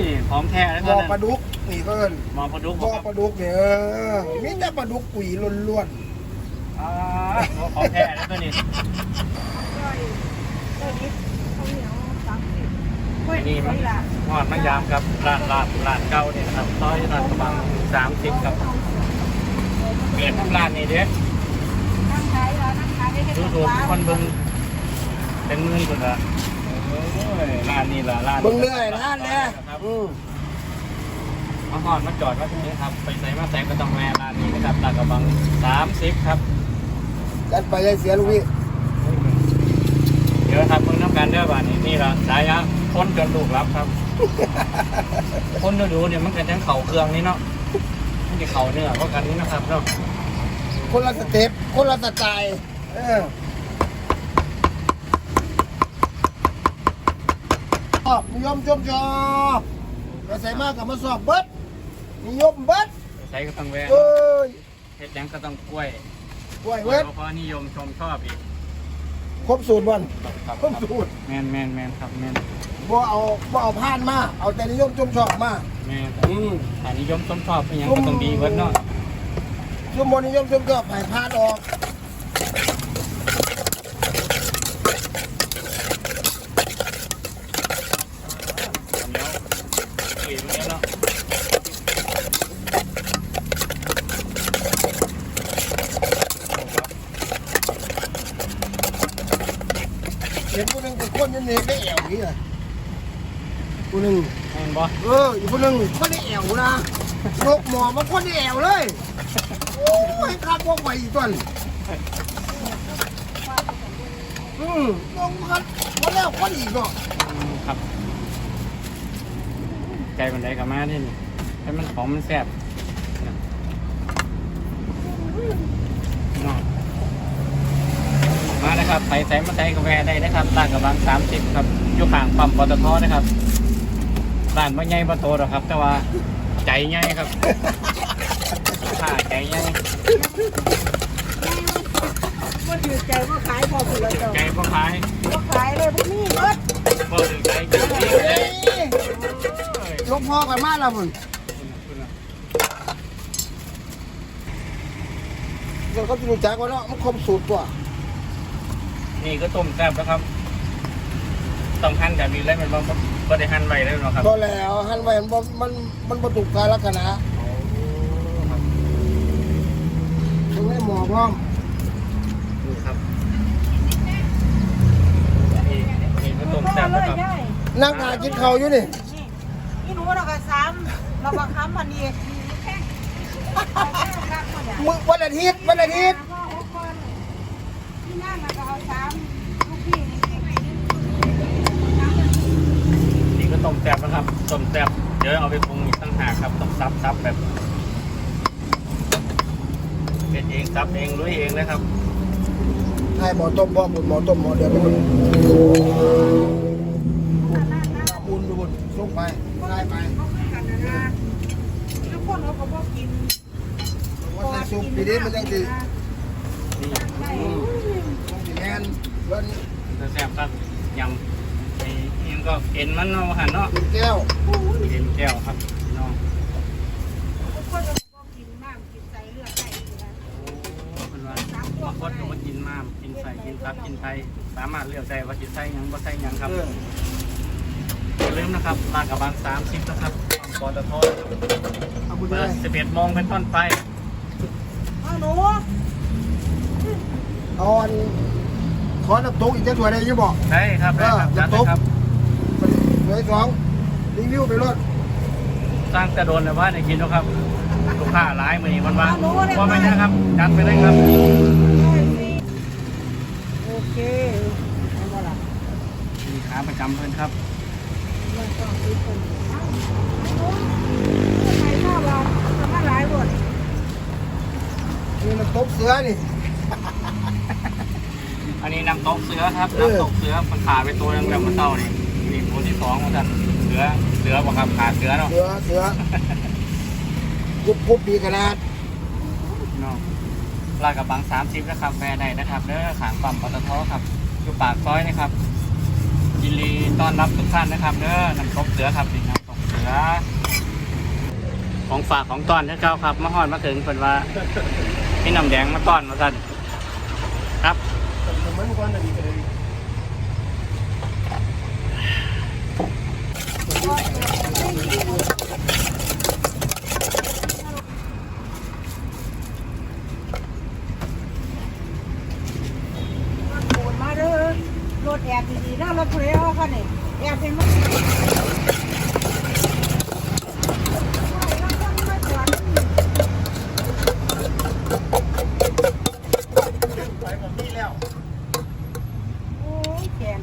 ยของแท้แล้วบ่ก็อนั่นปลาดุกนี่เพิ่นหมอปลาดุกบ่อครับปลาดุกเนี่ยเออมีแต่ปลาดุกปุ๋ยล้วนอ่าของแท้แล้วตัวนี้นี่มันหอดมันยามครับร้านร้านร้านเก่าเนี่ยนะครับซอยร้านกระบังสามสิบครับเปลี่ยนร้านนี้เด้ดูถูกคนเบิ่งเป็นหมื่นคนละโอ้ย ร้านนี้ละร้านๆเบิ่งเรื่อยนะเนี่ยครับอืมมาหอดมาจอดมาที่นี้ครับ ไปใส่มาใส่ก็ต้องแม่ร้านนี้นะครับร้านกระบังสามสิบครับจัดไปเลยเสียลูกพี่เดี๋ยวครับมึงน้ำกันเด้อบ้านนี้นี่ละสายะคนจนลูกรับครับ คนดูดูๆเนี่ยมันเกิดทั้งเข่าเครื่องนี่เนาะมันจะเข่าเนื้อเพราะกันนี่นะครับเนาะคนละสเต็ปคนละสไตล์เออ อบนิยมชมชอบกระแสมากกับมาสอบเบิดนิยมเบิดใช้ก็ต้องแวะเอ้ยเฮ็ดหยังก็ต้องกล้วยกล้วยกล้วยเบิดเพราะนิยมชมชอบอีกครบสูตรวันครับครบสูตรแมนแมนแมนครับแมนบ่เอาบ่เอาผ่านมา เอาแต่นิยมชมชอบมา แมนอืม ถ้านิยมชมชอบเป็นหยังก็ต้องดีเบิดเนาะชุมบนิยมชมชอบให้ผ่านออก เดี๋ยวกลิ่นเนี่ยเนาะ เห็ นผู้หนึงเป็นคนอยันนี่ได้แอวนี่เลยผู้หนึงแมนบ่เอออีกผู้หนึงคนได้แอวนะยกหมอมาคนได้แอวเลยโอ้ยขับวกไปอีกต้นอืมลงกันคนแล้วคนอีกเนาะอืมครับใจมันได้กับมาที่นี่ให้มันหอมมันแซ่บนะเนาะมา นะครับใส่ใส่มาใส่กาแฟได้นะครับร้านกำลังสามสิบครับอยู่ข้างปั๊มปตทนะครับร้านไม่ใหญ่ประโตหรอกครับ แต่ว่าใจใหญ่ครับค่าใจใหญ่ว่าถือใจว่าขายพอผุเลยเจ้าใจพ่อขายว่าขายเลยพวกนี้เบิดพ่อถึงใจจริงจริงเลยยกพ่อกันมาแล้วมึงเดี๋ยวเขาจะรู้จักว่าเนาะมันครบสูตรกว่า นี่ก็ต้มแซ่บนะครับ ต้องหั่นแบบนี้เลยมันบ่บ่ได้หั่นไว้เลยเนาะครับก็แล้วหันไว้มันบ่มันมันประตูกาลักษณะมึงไม่หมอพร้อมนี่ครับนี่นี่ก็ต้มแซ่บนะครับใช่นั่งทานกินข้าวอยู่นี่นี่นี่หนูเราก็ซ้ำเราบังคับมันดีมึงวันอาทิตย์วันอาทิตย์ที่ นั่นเราก็เอาซ้ำลูกพี่นี่นี่ก็ต้มแซ่บนะครับต้มแซ่บเดี๋ยวเอาไปปรุงอีกตั้งหากครับต้องซับซับแบบเป็นเองซับเองลุยเองเลยครับให้หมอต้มบ่บุญหมอต้มหมอเดือดไปบุญบุญบุญลงไปได้ไปเขาคุยกันนะนะทุกคนเขาก็บอกกินว่าใส่ซุปปีนี้มันยังสิ นี่อืมต้องสิแม่นเบิ้ลแซ่บครับยำไอ้เองก็เอ็นมันเนาะหันเนาะกินแก้วเอ็นแก้วครับพี่น้องทุกคนเขาบอกกินน้ำกินใส่เลือดใส่อยู่นะโอ้เป็นว่าบางคนก็มากินมากกินใส่กินตับกินไทยสามารถเลือกได้ว่าจะใส่หยังบ่ใส่หยังครับเอออย่าลืมนะครับร้านกับบางสามสิบนะครับปตทเอาบุญเปิเลดยสิบเอ็ดโมงเป็นต้นไปเอาหนูเอาอัน ขอน้ำตกอีกจะถ้วยได้ยังบอก ได้ครับได้ครับเออจัดเลยครับเหลือสองรีวิวไปรถสร้างแต่โดนเลยว่าในกินแล้วครับลูกค้าร้ายมือนี้มันว่าว่าไม่นะครับจัดไปเลยครับโอเคเอาบ่ล่ะมีขาประจำเพื่อนครับเรื่องต้องซื้อคนเอาหนูใครชอบเราทำมาหลายบทนี่น้ำตกเสือนี่ อันนี้น้ำตกเสือครับเออน้ำตกเสือมันขาไปตัวนึงแล้วมันเต้านี่นี่ตัวที่สองของท่านเสือเสือบ่ครับขาเสือเนาะเสือเสือกุบกุบดีขนาดเนาะลาดกับบางสามสิบนะครับแวร์ได้นะครับเด้อขางปั๊มปตทครับอยู่ปากซอยนะครับยินดีต้อนรับทุกท่านนะครับเด้อน้ำตกเสือครับนี่น้ำตกเสือนะของฝากของตอนที่เก้าครับมาฮอดมาถึงเพิ่นว่าพี่น้ำแดงมาต้อนมาสั่นครับ มันก่อนน่ะดีเลยโกนมาเด้อรถแอบดีๆนะรถเพลเอาค่ะนี่แอบเป็นมัน ไปแบบนี้แล้ว โอ้ยแขน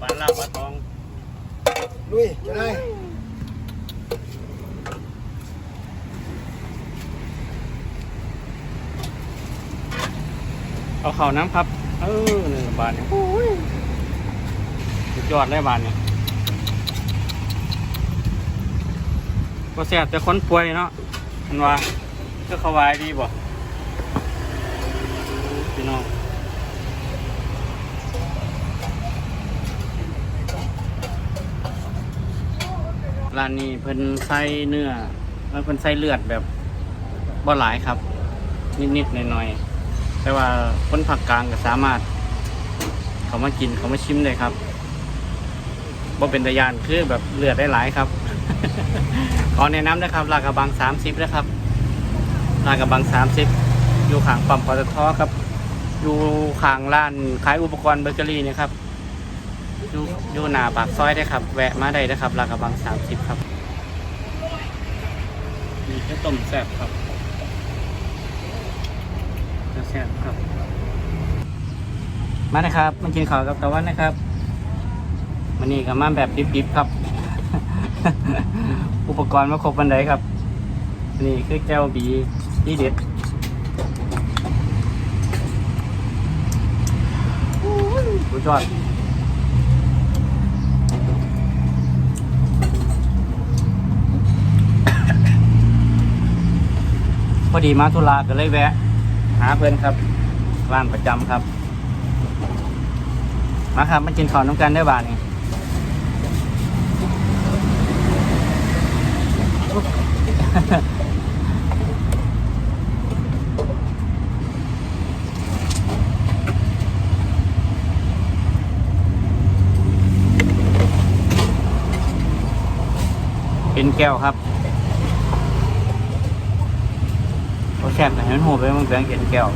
บ้านลาบบ้านทอง ลุยจะได้ เอาเข้าน้ำครับ เออหนึ่งบาทเนี่ยสุดยอดเลยบาทเนี่ยก็แซ่บแต่คนป่วยเนาะมันว่าก็เขาวายดีบ่พี่น้องร้านนี้เพิ่นใส่เนื้อแล้วเพิ่นใส่เลือดแบบบ่หลายครับ นิดๆหน่อยๆ แต่ว่าคนภาคกลางก็สามารถ เขามากินเขามาชิมได้ครับบ่าเป็นตะยานคือแบบเลือดได้หลายครับ ขอแนะนำนะครับลากระบังสามสิบนะครับลากระบังสามสิบอยู่ขางปั๊มปตทครับ อยู่ขางร้านขายอุปกรณ์เบเกอรี่นะครับอยู่อยู่หน้าปากซอยได้ครับ แวะมาได้นะครับลากระบังสามสิบครับมีแค่ต้มแซ่บครับ แซ่บครับ มานะครับมากินข้าวกับตะวันนะครับมันนี่ก็มาแบบดิบๆครับ อุปกรณ์มาครบบันไดครับ นี่คือแก้วบีที่เด็ดสุดยอดพอดีมาธุระก็เลยแวะ หาเพื่อนครับร้านประจำครับ มาครับมากินข้าวน้ำกันได้บาทนี่เป็นแก้วครับโอ้ แซ่บแต่เห็นหัวไปมันแปลี่ยนเห็นแก้ว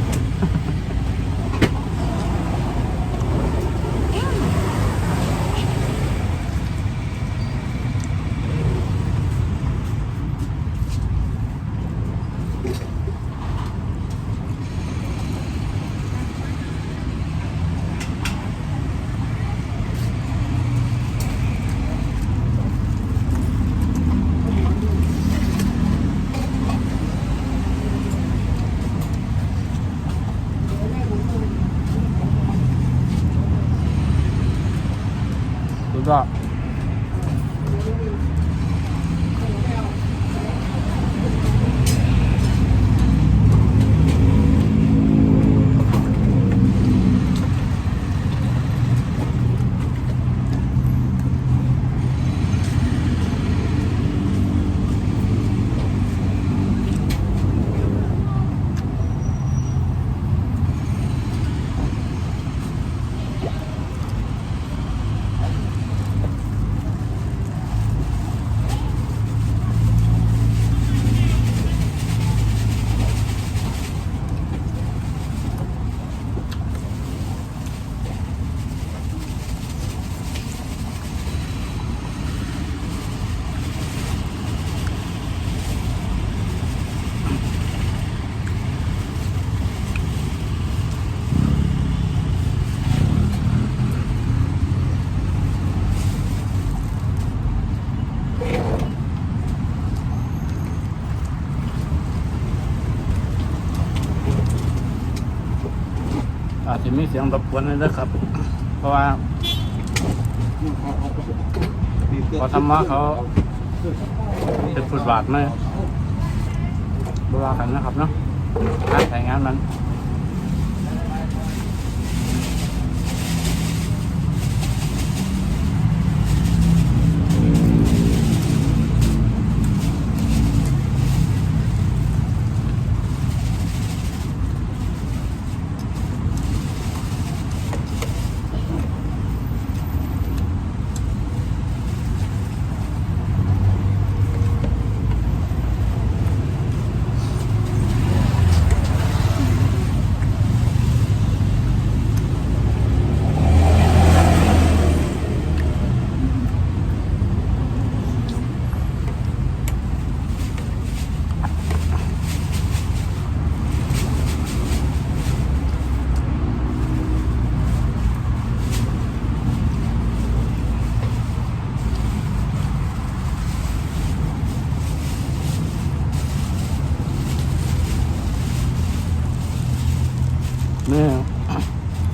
มีเสียงรบกวนเลยนะครับ เพราะว่าพอธรรมะเขาเป็นฟุตบาทไหมบรากันนะครับเนาะการใช้งานนั้น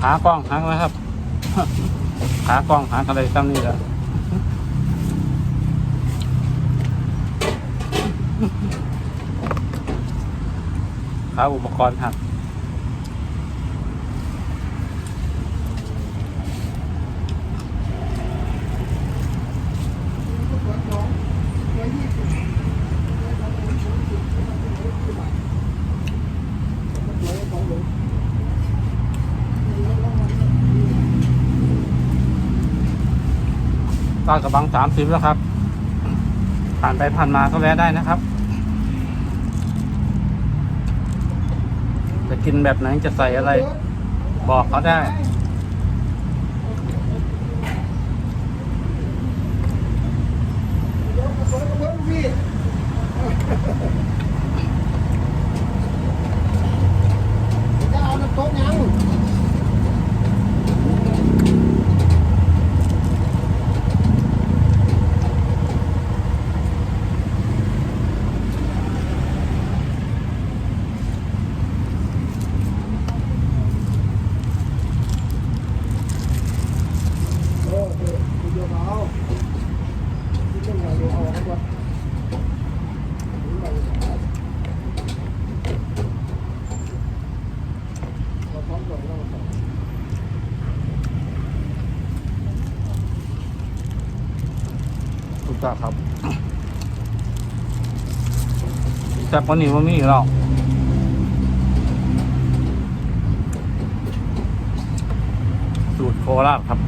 ขากล้องหักนะครับหากล้องหางอะไรซ้งนี่แหละหาอุปกรณ์หัก ตอดกระบังสามสิบแล้วครับ ผ่านไปผ่านมาก็แวะได้นะครับ จะกินแบบไหนจะใส่อะไร บอกเขาได้ จะเอาน้ำต้มยัง โอ้โหเดี๋ยวเอาที่ต้องเอาเดี๋ยวเอาเอาก่อนเราพร้อมก่อนเราพร้อม ถูกต้องครับ แต่คนนี้ว่ามีอีกหรอกสูตรโคราชครับ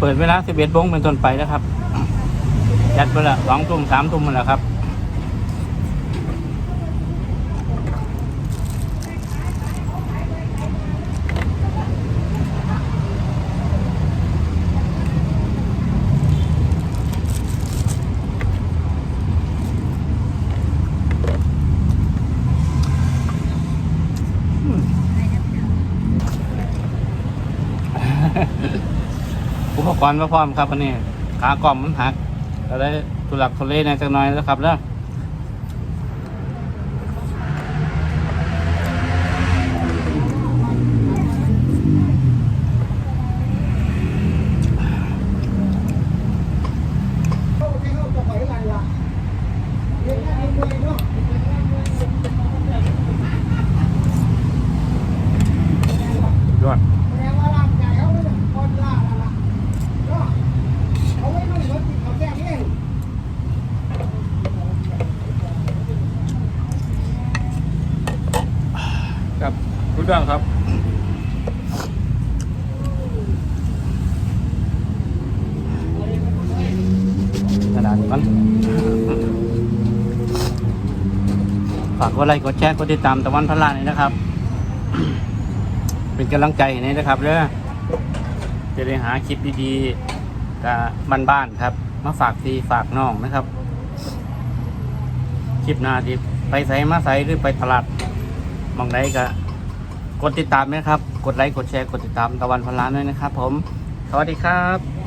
เปิดเวลาสิบเอ็ดโมงเป็นต้นไปนะครับ ยัดไปลาสองทุ่มสามทุ่มแล้วครับ อุปกรณ์มาพร้อมครับอันนี้ขากล่อมมันหักก็ได้ทุลักทุเลในจักน้อยแล้วครับแล้วยอดครับรู้เรื่องครับ ขนาดนี้มันฝากก ดไลค์กดแชร์กดติดตามตะวันพลานี่นะครับ เป็นกำลังใจให้นี่นะครับเด้อจะได้หาคลิปดีๆกับบ้านๆครับ มาฝากทีฝากน้องนะครับ คลิปหน้าที่ไปใส่มาใส่หรือไปตลาดมองใดก็กดติดตามนะครับ กดไลค์กดแชร์กดติดตามตะวันพลานด้วยนะครับ ผม สวัสดีครับ